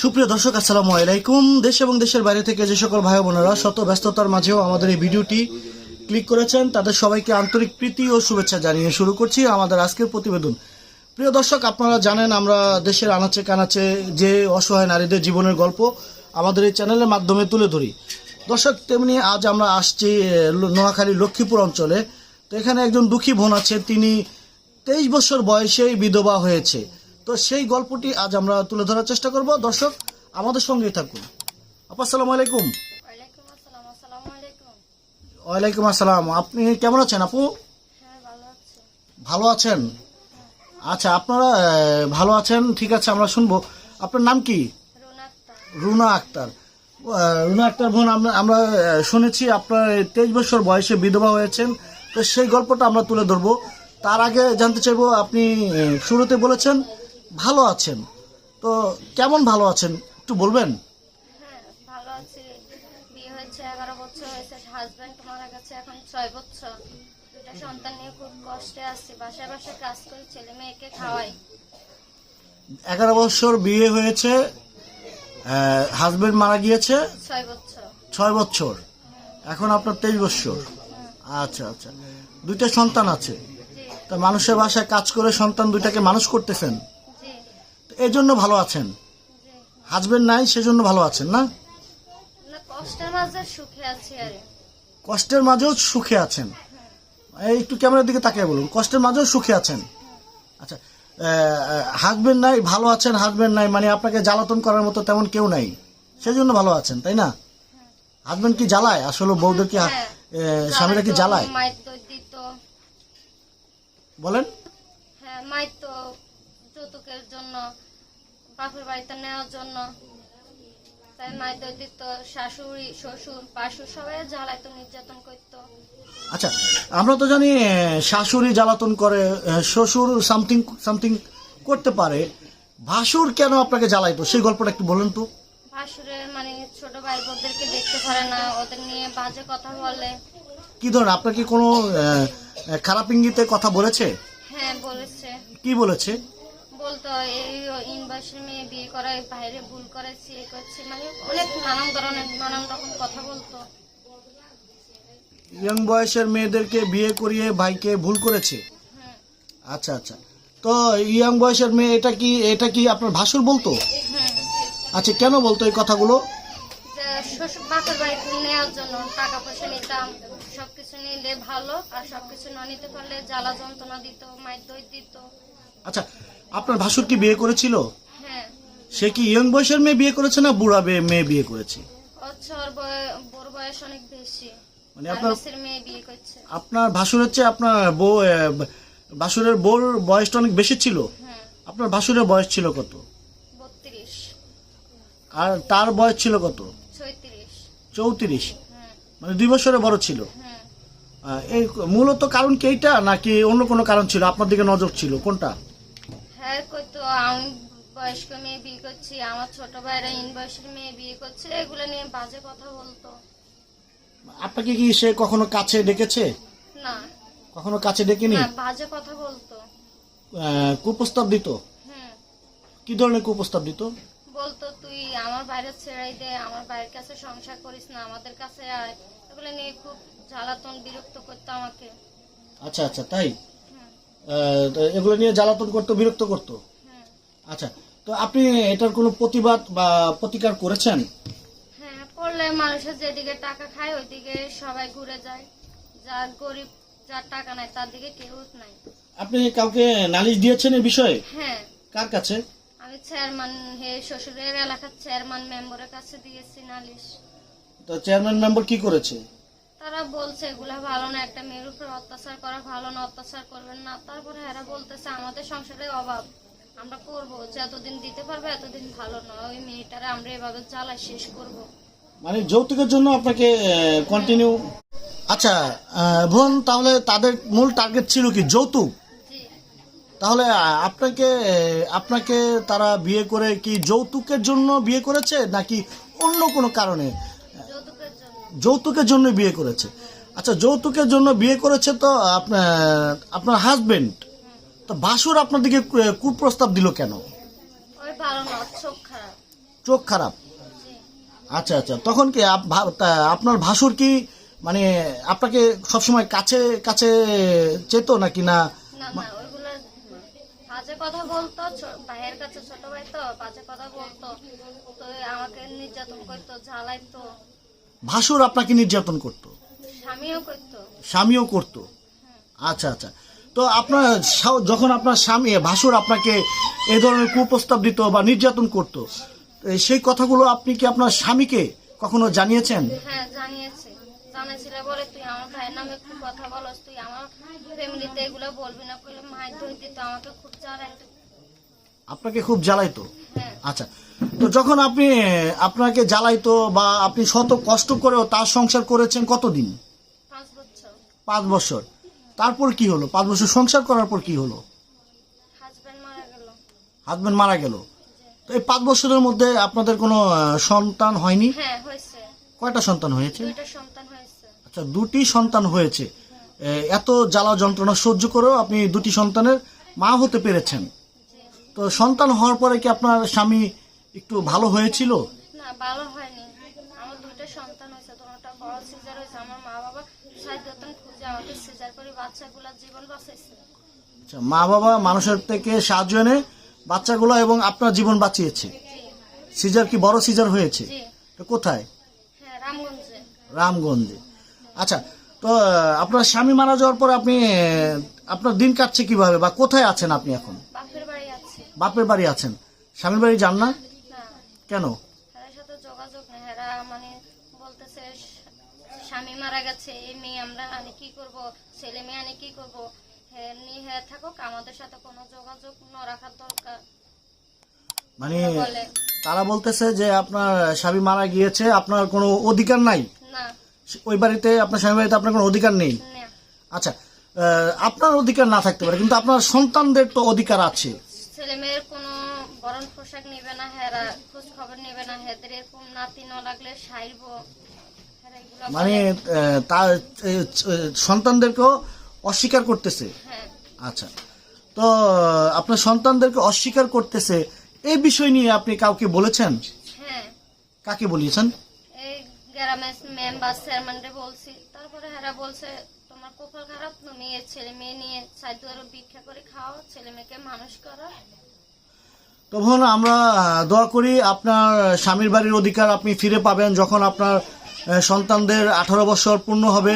সুপ্রিয় দর্শক, আসসালামু আলাইকুম। দেশ এবং দেশের বাইরে থেকে যে সকল ভাই বোনেরা শত ব্যস্ততার মাঝেও আমাদের এই ভিডিওটি ক্লিক করেছেন, তাদের সবাইকে আন্তরিক প্রীতি ও শুভেচ্ছা জানিয়ে শুরু করছি আমাদের আজকের প্রতিবেদন। প্রিয় দর্শক, আপনারা জানেন আমরা দেশের আনাচে কানাচে যে অসহায় নারীদের জীবনের গল্প আমাদের এই চ্যানেলের মাধ্যমে তুলে ধরি। দর্শক, তেমনি আজ আমরা আসছি নোয়াখালী লক্ষ্মীপুর অঞ্চলে। তো এখানে একজন দুঃখী বোন আছে, তিনি তেইশ বছর বয়সেই বিধবা হয়েছে। তো সেই গল্পটি আজ আমরা তুলে ধরার চেষ্টা করব। দর্শক আমাদের সঙ্গেই থাকুন। আপা আসসালামু আলাইকুম। ওয়ালাইকুম আসসালাম আপনি কেমন আছেন আপু? হ্যাঁ ভালো আছেন? আচ্ছা আপনারা ভালো আছেন? ঠিক আছে আমরা শুনব। আপনার নাম কি? রুনা আক্তার। রুনা আক্তার। বোন আমরা শুনেছি আপনার তেইশ বছর বয়সে বিধবা হয়েছেন। তো সেই গল্পটা আমরা তুলে ধরবো। তার আগে জানতে চাইব আপনি শুরুতে বলেছেন ভালো আছেন? তো কেমন ভালো আছেন? একটু বলবেন? হ্যাঁ ভালো আছি। বিয়ে হয়েছে এগারো বছর হয়েছে হাজব্যান্ড মারা গেছে এখন ছয় বছর। দুটা সন্তান নিয়ে খুব কষ্টে আছি বাসায় বাসায় কাজ করি ছেলে মেয়েকে খাওয়াই। এগারো বছর বিয়ে হয়েছে হাজবেন্ড মারা গিয়েছে? ছয় বছর। ছয় বছর। এখন আপনার তেইশ বছর। আচ্ছা আচ্ছা। দুইটা সন্তান আছে। তা মানুষের বাসায় কাজ করে সন্তান দুইটাকে মানুষ করতেছেন? জি এই জন্য ভালো আছেন। হাজবেন্ড নাই সেজন্য ভালো আছেন না? কষ্টের মাঝেও সুখে আছেন। এই একটু ক্যামেরার দিকে তাকিয়ে বলুন কষ্টের মাঝেও সুখে আছেন? আচ্ছা হাজবেন্ড নাই ভালো আছেন হাজবেন্ড নাই মানে আপনাকে জ্বালাতন করার মতো তেমন কেউ নাই। সেজন্য ভালো আছেন তাই না? হাজবেন্ড কি জ্বালায়? আসলে বউদের কি হ্যাঁ। স্বামীরা কি জ্বালায়? বলেন। হ্যাঁ মায়ের তো যৌতুকের জন্য বাপের বাড়িতে নেওয়ার জন্য। তাই মায়ের দিত শাশুড়ি শ্বশুর পাশুর সবাই জ্বালাইতো নির্যাতন করতো। আচ্ছা আমরা তো জানি শাশুড়ি জ্বালাতন করে শ্বশুর সামথিং সামথিং করতে পারে। ভাসুর কেন আপনাকে জ্বালাইতো? সেই গল্পটা একটু বলেন তো। ভাসুরে মানে ছোট ভাই বোনদেরকে দেখতে পারে না ওদের নিয়ে বাজে কথা বলে। কি ধরনের? আপনাকে কোনো খারাপ ইঙ্গিতে কথা বলেছে? হ্যাঁ বলেছে। কি বলেছে? বলতো এই ইনভার্সের মেয়ে বিয়ে করায় বাইরে ভুল করেছি এ করছি মানে অনেক নানান ধরনের নানান রকম কথা বলতো। ইয়ং বয়সের মেয়েদেরকে বিয়ে করিয়ে ভাইকে ভুল করেছে? হ্যাঁ। আচ্ছা আচ্ছা। তো ইয়ং বয়সের মেয়ে এটা কি এটা কি আপনার ভাসুর বলতো? হ্যাঁ আচ্ছা কেন বলতো এই কথাগুলো? শ্বশুর বাপের বাড়িতে নেওয়ার জন্য টাকা পয়সা নিতাম সবকিছু নিলে ভালো আর সবকিছু না নিতে পারলে জ্বালা যন্ত্রণা দিত মায়ের দই দিত। আচ্ছা আপনার ভাসুর কি বিয়ে করেছিল? হ্যাঁ। সে কি ইয়ং বয়সের মেয়ে বিয়ে করেছে না বুড়া বে- মেয়ে বিয়ে করেছে? ওর বয়- বোর বয়স অনেক বেশি। মানে আপনার বছরের মেয়ে বিয়ে করছে। আপনার ভাসুরের চেয়ে আপনার বউ ভাসুরের বউর বয়সটা অনেক বেশি ছিল? হ্যাঁ। আপনার ভাসুরের বয়স ছিল কত? বত্রিশ। আর তার বয়স ছিল কত? ছয়ত্রিশ। চৌত্রিশ। হ্যাঁ। মানে দুই বছরের বড় ছিল? হ্যাঁ। আহ, এই মূলত কারণ কি এইটা নাকি অন্য কোনো কারণ ছিল? আপনার দিকে নজর ছিল কোনটা? আমি বয়স্ক মেয়ে বিয়ে করছি আমার ছোট ভাইরা ইন বয়সের মেয়ে বিয়ে করছে এগুলো নিয়ে বাজে কথা বলতো। আপনাকে কি সে কখনো কাছে ডেকেছে? না। কখনো কাছে ডেকেনি? না বাজে কথা বলতো। আহ, কুপ্রস্তাব দিত? হুম। কি ধরনের কুপ্রস্তাব দিত? বলতো তুই আমার বাইরে ছেড়াই দে আমার বাইরের কাছে সংসার করিস না আমাদের কাছে আয়। এগুলো নিয়ে খুব জ্বালাতন বিরক্ত করতো আমাকে। আচ্ছা আচ্ছা তাই? হুম। আহ, তো এগুলো নিয়ে জ্বালাতন করতো বিরক্ত করতো? আচ্ছা তো আপনি এটার কোনো প্রতিবাদ বা প্রতিকার করেছেন? হ্যাঁ করলে মানুষের যেদিকে টাকা খায় ওইদিকে সবাই ঘুরে যায়। যার গরিব যার টাকা নাই তার দিকে কেউ নাই। আপনি কাউকে নালিশ দিয়েছেন এই বিষয়ে? হ্যাঁ। কার কাছে? আমি চেয়ারম্যান হে শ্বশুরের এলাকার চেয়ারম্যান মেম্বারের কাছে দিয়েছি নালিশ। তো চেয়ারম্যান মেম্বার কি করেছে? তারা বলছে এগুলা ভালো না একটা মেয়ের উপর অত্যাচার করা ভালো না অত্যাচার করবেন না। তারপরে এরা বলতেছে আমাদের সংসারে অভাব। আমরা করব যতদিন দিতে পারবে এতদিন ভালো না ওই মেয়েটারে আমরা এভাবে জ্বালাই শেষ করব। মানে যৌতুকের জন্য আপনাকে কন্টিনিউ আচ্ছা আহ, বোন তাহলে তাদের মূল টার্গেট ছিল কি? যৌতুক? তাহলে আপনাকে আপনাকে তারা বিয়ে করে কি যৌতুকের জন্য বিয়ে করেছে? নাকি অন্য কোনো কারণে? যৌতুকের জন্য। বিয়ে করেছে। আচ্ছা যৌতুকের জন্য বিয়ে করেছে তো আপনার আপনার হাজবেন্ড তো বাসুর আপনার দিকে কু- কুপ্রস্তাব দিল কেন? চোখ খারাপ। চোখ খারাপ? আচ্ছা আচ্ছা। তখন কি আপনার ভাসুর কি মানে আপনাকে সবসময় কাছে কাছে চেত নাকি না? না না ওইগুলো বাজে কথা বলতো ভাইয়ের কাছে ছোট ভাই তো বাজে কথা বলতো। তো আমাকে নির্যাতন করতো জ্বালাইতো। ভাসুর আপনাকে নির্যাতন করতো? স্বামীও করতো। স্বামীও করতো? আচ্ছা আচ্ছা। তো আপনার যখন আপনার স্বামী ভাসুর আপনাকে এই ধরনের কুপ্রস্তাব দিত বা নির্যাতন করতো সেই কথাগুলো আপনি কি আপনার স্বামীকে কখনো জানিয়েছেন? হ্যাঁ জানিয়েছে। বলে তুই আমার ভাইয়ের নামে একটু কথা বলস তুই আমার ফ্যামিলিতে এগুলো বলবি না বলে মায়ের ধরে দিত আমাকে খুব জ্বালাইতো। আপনাকে খুব জ্বালাইতো? হ্যাঁ। আচ্ছা। তো যখন আপনি আপনাকে জ্বালাইতো বা আপনি শত কষ্ট করেও তার সংসার করেছেন কতদিন? পাঁচ বছর। তারপর কি হলো? পাঁচ বছর সংসার করার পর কি হলো? হাজবেন্ড মারা গেল। তো এই পাঁচ বছরের মধ্যে আপনাদের কোনো সন্তান হয়নি? হ্যাঁ কয়টা সন্তান হয়েছে? দুইটা সন্তান হয়েছে। আচ্ছা দুটি সন্তান হয়েছে। এত জ্বালা যন্ত্রণা সহ্য করেও আপনি দুটি সন্তানের মা হতে পেরেছেন। তো সন্তান হওয়ার পরে কি আপনার স্বামী একটু ভালো হয়েছিল? না ভালো হয়নি আমার দুইটা সন্তান হয়েছে তোমারটা বড় সিজার হয়েছে আমার মা বাবা সাহায্যতন খুঁজে আমাকে সিজার করে বাচ্চাগুলোর জীবন বাঁচাইছে। আচ্ছা মা বাবা মানুষের থেকে সাহায্য এনে বাচ্চাগুলো এবং আপনার জীবন বাঁচিয়েছে। সিজার কি বড় সিজার হয়েছে? তো কোথায়? হ্যাঁ রামগঞ্জে। রামগঞ্জে। আচ্ছা তো আপনার স্বামী মারা যাওয়ার পর আপনি আপনার দিন কাটছে কীভাবে বা কোথায় আছেন আপনি এখন? বাপের বাড়ি আছেন। স্বামীর বাড়ি যান না। কেন হেরার সাথে যোগাযোগ নেই হেরা মানে বলতেছে স- স্বামী মারা গেছে এই মেয়ে আমরা আনি কি করব? ছেলে মেয়ে আনি কি করব? হ্যাঁ নিয়ে হ্যাঁ থাকুক আমাদের সাথে কোনো যোগাযোগ ন রাখার দরকার। মানে তারা বলতেছে যে আপনার স্বামী মারা গিয়েছে আপনার কোনো অধিকার নাই? না। ওই বাড়িতে আপনার স্বামী বাড়িতে আপনার কোনো অধিকার নেই? না। আচ্ছা আপনার অধিকার না থাকতে পারে কিন্তু আপনার সন্তানদের তো অধিকার আছে। ছেলে মেয়ের কোনো বরণ পোশাক নেবে না হেরা খোঁজ খবর নেবে না হেদের এরকম নাতি ন লাগলে সাইব। মানে তার সন্তানদেরকেও অস্বীকার করতেছে। হ্যাঁ। আচ্ছা। তো আপনার সন্তানদেরকে অস্বীকার করতেছে এই বিষয় নিয়ে আপনি কাউকে বলেছেন? হ্যাঁ। কাকে বলিয়েছেন? এই গ্রামের মেম্বার চেয়ারম্যানরে বলছি। তারপরে হেরা বলছে তোমার কপাল খারাপ তুমি এর ছেলে মেয়ে নিয়ে সাইড ভিক্ষা করে খাও ছেলে মেয়েকে মানুষ করো। তখন আমরা দোয়া করি আপনার স্বামীর বাড়ির অধিকার আপনি ফিরে পাবেন যখন আপনার সন্তানদের আঠারো বছর পূর্ণ হবে।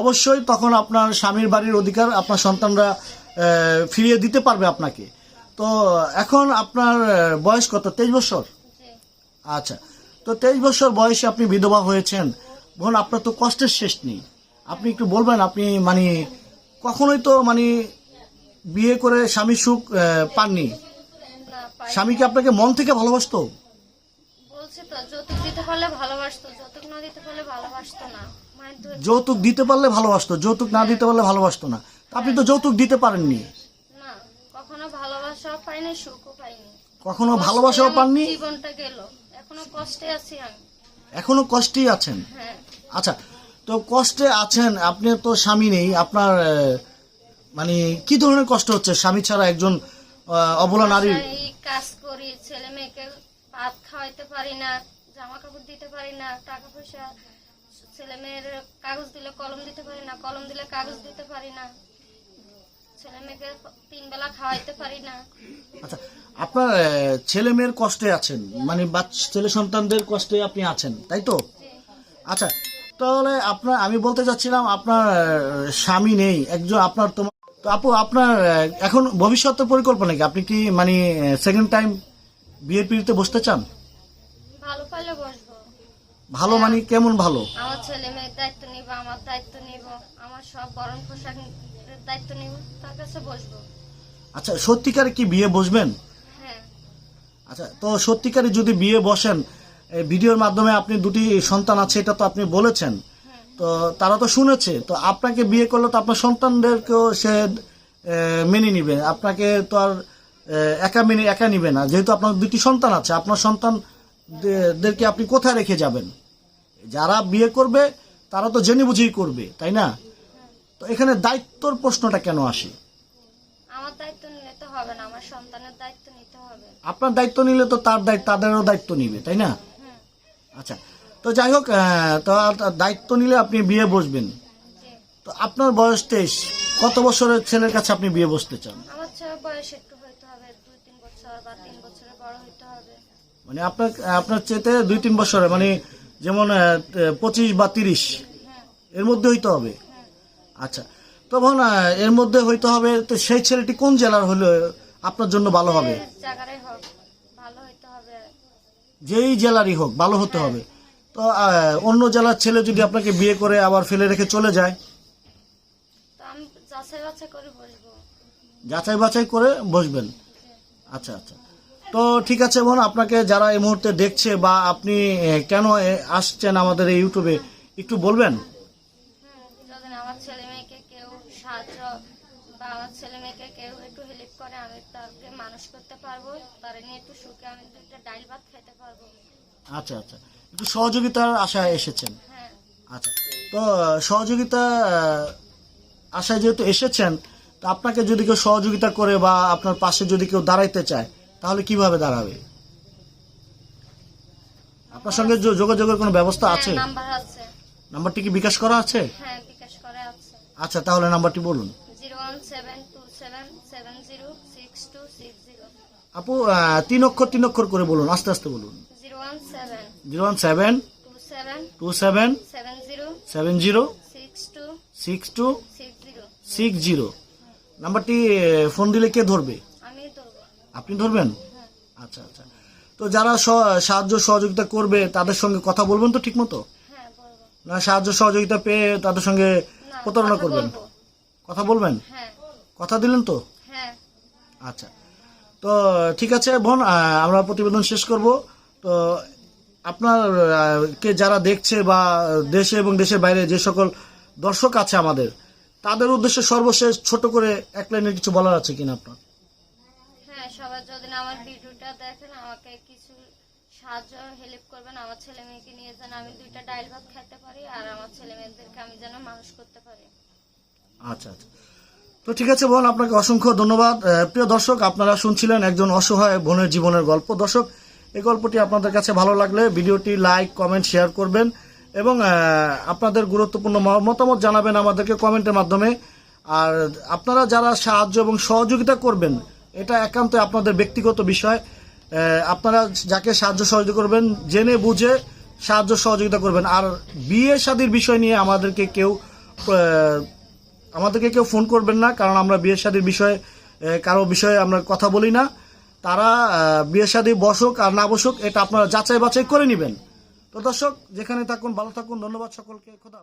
অবশ্যই তখন আপনার স্বামীর বাড়ির অধিকার আপনার সন্তানরা ফিরিয়ে দিতে পারবে আপনাকে। তো এখন আপনার বয়স কত? তেইশ বছর? আচ্ছা। তো তেইশ বছর বয়সে আপনি বিধবা হয়েছেন। বোন আপনার তো কষ্টের শেষ নেই। আপনি একটু বলবেন আপনি মানে কখনোই তো মানে বিয়ে করে স্বামী সুখ পাননি? স্বামী কি আপনাকে মন থেকে ভালোবাসতো? বলছি তো দিতে পারলে ভালোবাসতো যৌতুক না দিতে পারলে ভালোবাসতো না। যৌতুক দিতে পারলে ভালোবাসতো যৌতুক না দিতে পারলে ভালোবাসতো না। আপনি তো যৌতুক দিতে পারেননি। না কখনো ভালোবাসাও পাইনি সুখও পাইনি। কখনো ভালোবাসাও পাননি? জীবনটা গেল। এখনও কষ্টে আছি আমি। এখনও কষ্টেই আছেন? হ্যাঁ। আচ্ছা তো কষ্টে আছেন আপনি তো স্বামী নেই আপনার মানে কি ধরনের কষ্ট হচ্ছে? স্বামী ছাড়া একজন অবলা নারী কাজ করি ছেলে মেয়েকে ভাত খাওয়াইতে পারি না জামা কাপড় দিতে পারি না টাকা পয়সা ছেলে মেয়ের কাগজ দিলে কলম দিতে পারি না কলম দিলে কাগজ দিতে পারি না ছেলে মেয়েকে তিন বেলা খাওয়াইতে পারি না। আচ্ছা আপনার ছেলে মেয়ের কষ্টে আছেন মানে ছেলে সন্তানদের কষ্টে আপনি আছেন তাই তো? আচ্ছা তাহলে আপনার আমি বলতে চাচ্ছিলাম আপনার স্বামী নেই একজন আপনার তোমার তো আপু আপনার এখন ভবিষ্যতের পরিকল্পনা কি? আপনি কি মানে সেকেন্ড টাইম বিয়ের পিড়িতে বসতে চান? ভালো পাইলে বসবো। ভালো মানে কেমন ভালো? আমার ছেলে মেয়ের দায়িত্ব নিব আমার দায়িত্ব নিব আমার সব বরণ পোশাক দায়িত্ব নিব তার কাছে বসবো। আচ্ছা সত্যিকারে কি বিয়ে বসবেন? হ্যাঁ। আচ্ছা তো সত্যিকারে যদি বিয়ে বসেন এই ভিডিওর মাধ্যমে আপনি দুটি সন্তান আছে এটা তো আপনি বলেছেন। তো তারা তো শুনেছে তো আপনাকে বিয়ে করলে তো আপনার সন্তানদেরকেও সে মেনে নিবে। আপনাকে তো আর একা মেনে একা নিবে না। যেহেতু আপনার দুটি সন্তান আছে আপনার সন্তানদেরকে আপনি কোথায় রেখে যাবেন? যারা বিয়ে করবে তারা তো জেনে বুঝেই করবে তাই না? তো এখানে দায়িত্বর প্রশ্নটা কেন আসে? আমার দায়িত্ব নিলে তো হবে না আমার সন্তানের দায়িত্ব নিতে হবে। আপনার দায়িত্ব নিলে তো তার দায়িত্ব তাদেরও দায়িত্ব নিবে তাই না? আচ্ছা তো যাই হোক তো দায়িত্ব নিলে আপনি বিয়ে বসবেন। তো আপনার বয়স তেইশ কত বছরের ছেলের কাছে আপনি বিয়ে বসতে চান? আমার বয়স একটু হইতে হবে দুই তিন বছর বা তিন বছরের বড় হইতে হবে। মানে আপনার আপনার চেতে দুই তিন বছরে মানে যেমন পঁচিশ বা তিরিশ হ্যাঁ এর মধ্যে হইতে হবে। হ্যাঁ আচ্ছা তখন এর মধ্যে হইতে হবে তো সেই ছেলেটি কোন জেলার হলে আপনার জন্য ভালো হবে? যেই জেলারই হোক ভালো হতে হবে। তো অন্য জেলার ছেলে যদি আপনাকে বিয়ে করে আবার ফেলে রেখে চলে যায়? যাচাই বাছাই করে বসবো। যাচাই বাছাই করে বসবেন? আচ্ছা আচ্ছা। তো ঠিক আছে বোন আপনাকে যারা এই মুহূর্তে দেখছে বা আপনি কেন আসছেন আমাদের এই ইউটিউবে একটু বলবেন? আমার ছেলে মেয়েকে কেউ সাহায্য বা আমার ছেলে মেয়েকে কেউ একটু হেল্প করে আমি তাকে মানুষ করতে পারব তারা নিয়ে একটু সুখে আমি দুইটা ডাইল ভাত খাইতে পারব। আচ্ছা আচ্ছা। একটু সহযোগিতার আশায় এসেছেন? হ্যাঁ। আচ্ছা। তো সহযোগিতা আশায় যেহেতু এসেছেন তো আপনাকে যদি কেউ সহযোগিতা করে বা আপনার পাশে যদি কেউ দাঁড়াইতে চায় তাহলে কীভাবে দাঁড়াবে? আপনার সঙ্গে যোগাযোগের কোনো ব্যবস্থা আছে? হ্যাঁ, নাম্বার আছে। নাম্বারটি কি বিকাশ করা আছে? হ্যাঁ বিকাশ করে আছে। আচ্ছা তাহলে নাম্বারটি বলুন। আপু তিন অক্ষর তিন অক্ষর করে বলুন আস্তে আস্তে বলুন। Zero one seven zero one seven two seven two seven seven zero seven zero six two six two six zero. Six zero নাম্বারটি ফোন দিলে কে ধরবো? আপনি ধরবেন? আচ্ছা আচ্ছা। তো যারা স- সাহায্য সহযোগিতা করবে তাদের সঙ্গে কথা বলবেন তো ঠিক মতো হ্যাঁ না সাহায্য সহযোগিতা পেয়ে তাদের সঙ্গে প্রতারণা করবেন? কথা বলবেন? হ্যাঁ। কথা দিলেন তো? হ্যাঁ। আচ্ছা। তো ঠিক আছে বোন আমরা প্রতিবেদন শেষ করব। তো আপনার কে যারা দেখছে বা দেশে এবং দেশের বাইরে যে সকল দর্শক আছে আমাদের তাদের উদ্দেশ্যে সর্বশেষ ছোট করে এক লাইনের কিছু বলার আছে কিনা আপনার? আমার ভিডিওটা দেখেন, আমাকে কিছু সাহায্য হেল্প করবেন। আমার ছেলে মেয়েকে নিয়ে যেন আমি দুইটা ডাইল ভাত খেতে পারি, আর আমার ছেলে মেয়েদেরকে আমি যেন মানুষ করতে পারি। আচ্ছা আচ্ছা। তো ঠিক আছে বোন আপনাকে অসংখ্য ধন্যবাদ। প্রিয় দর্শক, আপনারা শুনছিলেন একজন অসহায় বোনের জীবনের গল্প। দর্শক, এই গল্পটি আপনাদের কাছে ভালো লাগলে ভিডিওটি লাইক, কমেন্ট, শেয়ার করবেন এবং আপনাদের গুরুত্বপূর্ণ মতামত জানাবেন আমাদেরকে কমেন্টের মাধ্যমে। আর আপনারা যারা সাহায্য এবং সহযোগিতা করবেন এটা একান্ত আপনাদের ব্যক্তিগত বিষয়। আপনারা যাকে সাহায্য সহযোগিতা করবেন, জেনে বুঝে সাহায্য সহযোগিতা করবেন। আর বিয়ে শাদীর বিষয় নিয়ে আমাদেরকে কেউ আমাদেরকে কেউ ফোন করবেন না, কারণ আমরা বিয়ে শাদীর বিষয়ে কারও বিষয়ে আমরা কথা বলি না। তারা বিয়ে শাদী বসুক আর না বসুক, এটা আপনারা যাচাই বাছাই করে নেবেন। তো দর্শক, যেখানে থাকুন, ভালো থাকুন, ধন্যবাদ সকলকে, খোদা।